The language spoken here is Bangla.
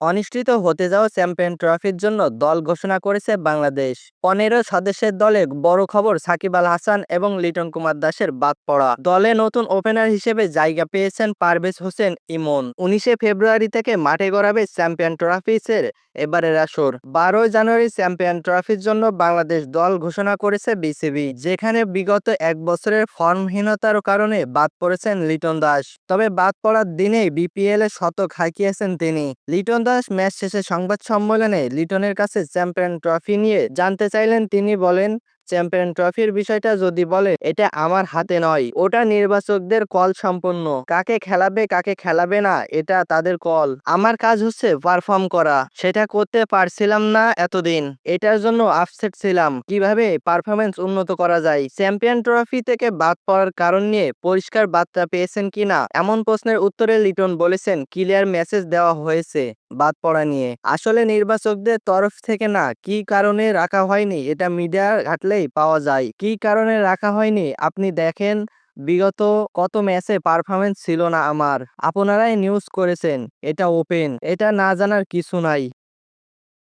অনুষ্ঠিত হতে যাওয়া চ্যাম্পিয়ন ট্রফির জন্য দল ঘোষণা করেছে বাংলাদেশ। পনেরো সদস্যের দলে বড় খবর সাকিব আল হাসান এবং লিটন কুমার দাসের বাদ পড়া। দলে নতুন ওপেনার হিসেবে জায়গা পেয়েছেন পারভেজ হোসেন ইমন। উনিশে ফেব্রুয়ারি থেকে মাঠে গড়াবে চ্যাম্পিয়ন ট্রফিসের এবারের আসর। বারোই জানুয়ারি চ্যাম্পিয়ন ট্রফির জন্য বাংলাদেশ দল ঘোষণা করেছে বিসিবি, যেখানে বিগত এক বছরের ফর্মহীনতার কারণে বাদ পড়েছেন লিটন দাস। তবে বাদ পড়ার দিনেই বিপিএল এ শতক হাঁকিয়েছেন তিনি। লিটন দাস ম্যাচ শেষে সংবাদ সম্মেলনে লিটনের কাছে চ্যাম্পিয়ন ট্রফি নিয়ে জানতে চাইলেন তিনি বলেন চ্যাম্পিয়ন ট্রফির বিষয়টা যদি বলে, এটা আমার হাতে নয়। ওটা নির্বাচকদের কল সম্পন্ন কাকে খেলাবে কাকে খেলাবে না, এটা তাদের কল। আমার কাজ হচ্ছে পারফর্ম করা। সেটা করতে পারছিলাম না এতদিন। এটার জন্য আপসেট ছিলাম। কীভাবে পারফরমেন্স উন্নত করা যায়? চ্যাম্পিয়ন ট্রফি থেকে বাদ পড়ার কারণ নিয়ে পরিষ্কার বার্তা পেয়েছেন কিনা এমন প্রশ্নের উত্তরে লিটন বলেছেন, ক্লিয়ার মেসেজ দেওয়া হয়েছে বাদ পড়া নিয়ে। আসলে নির্বাচকদের তরফ থেকে না, কি কারণে রাখা হয়নি, এটা মিডিয়া ঘাটলেই পাওয়া যায়। কি কারণে রাখা হয়নি? আপনি দেখেন, বিগত কত ম্যাচে পারফরমেন্স ছিল না আমার। আপনারাই নিউজ করেছেন, এটা ওপেন এটা না জানার কিছু নাই।